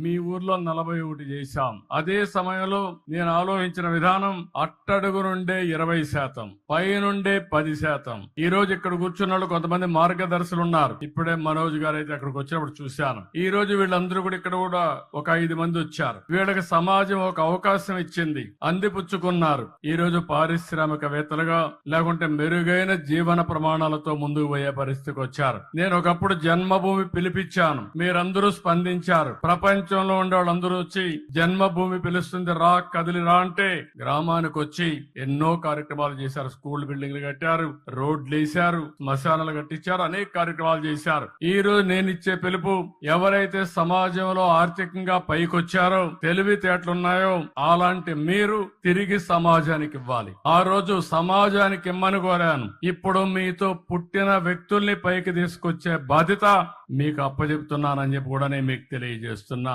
మీ ఊర్లో నలభై ఒకటి చేశాం. అదే సమయంలో నేను ఆలోచించిన విధానం అట్టడుగు నుండే ఇరవై శాతం పై నుండే పది శాతం. ఈ రోజు ఇక్కడ కూర్చున్న వాళ్ళు కొంతమంది మార్గదర్శులు ఉన్నారు. ఇప్పుడే మనోజ్ గారు అయితే అక్కడికి వచ్చినప్పుడు చూశాను. ఈ రోజు వీళ్ళందరూ కూడా ఇక్కడ కూడా ఒక ఐదు మంది వచ్చారు. వీళ్ళకి సమాజం ఒక అవకాశం ఇచ్చింది. అందిపుచ్చుకున్నారు. ఈ రోజు పారిశ్రామికవేత్తలుగా లేకుంటే మెరుగైన జీవన ప్రమాణాలతో ముందుకు పోయే పరిస్థితికి వచ్చారు. నేను ఒకప్పుడు జన్మభూమి పిలిపించాను. మీరందరూ స్పందించారు. ప్రపంచ ప్రపంచంలో ఉండే వాళ్ళందరూ వచ్చి జన్మభూమి పిలుస్తుంది రా కదిలి రా అంటే గ్రామానికి వచ్చి ఎన్నో కార్యక్రమాలు చేశారు. స్కూల్ బిల్డింగ్లు కట్టారు రోడ్లు వేశారు శ్మశానాలు కట్టించారు అనేక కార్యక్రమాలు చేశారు. ఈ రోజు నేను ఇచ్చే పిలుపు ఎవరైతే సమాజంలో ఆర్థికంగా పైకొచ్చారో తెలివితేటలున్నాయో అలాంటి మీరు తిరిగి సమాజానికి ఇవ్వాలి. ఆ రోజు సమాజానికి ఇమ్మని కోరాను. ఇప్పుడు మీతో పుట్టిన వ్యక్తుల్ని పైకి తీసుకొచ్చే బాధ్యత మీకు అప్పచెప్తున్నానని చెప్పి కూడా నేను మీకు తెలియజేస్తున్నా.